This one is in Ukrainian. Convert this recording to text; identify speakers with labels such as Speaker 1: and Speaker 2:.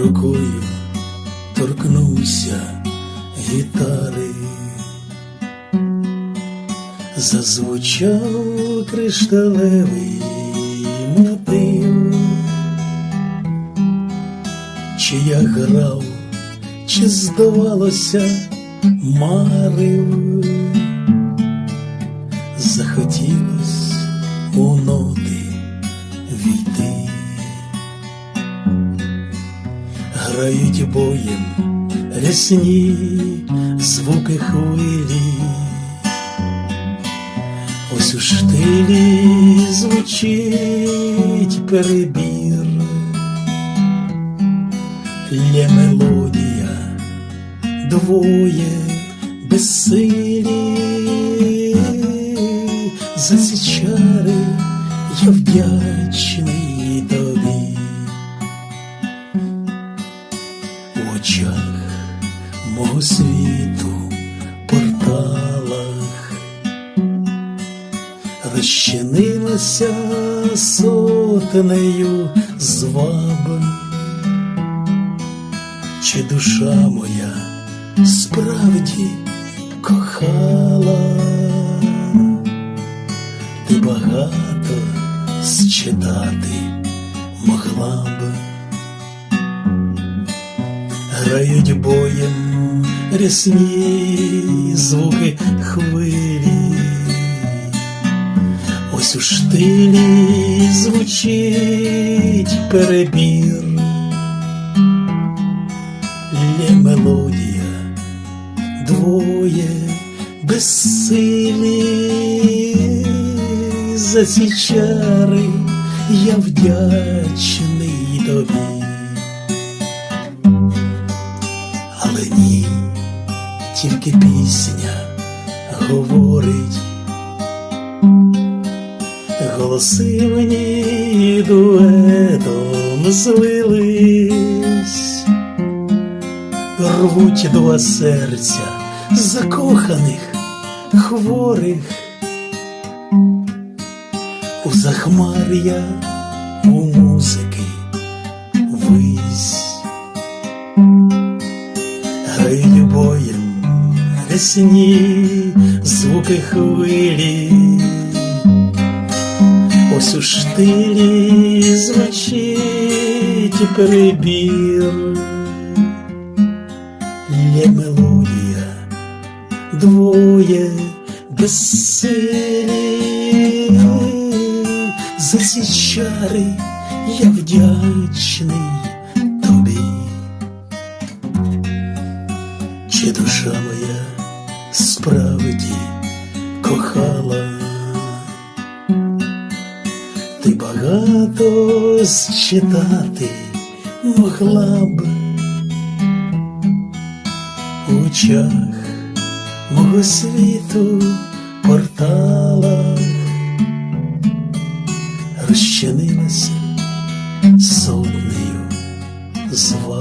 Speaker 1: рукою торкнувся гітари, зазвучав кришталевий мотив, чи я грав, чи здавалося, марив, захотілось у Грають боєм рясні звуки хвилі, ось у штилі звучить перебір, Лє мелодія, двоє безсилі, за ці чари я вдячний тобі. Мого світу порталах. Розчинилася сотнею зваб, чи душа моя справді кохала, ти багато считати могла б. Грають боєм рясні звуки хвилі. Ось у штилі звучить перебір, Лє мелодія, двоє безсилі, за ці чари я вдячний тобі. Але ні, тільки пісня говорить, голоси мені дуетом злились, рвуть два серця закоханих, хворих, у захмар'я у музики рясні звуки хвилі, ось у штилі звучить перебір, Є мелодія, двоє безсилі, за ці чари я вдячний. Чи душа моя кохала, ти багато считати могла б у очах мого світу порталах розчинилася сотнею звук.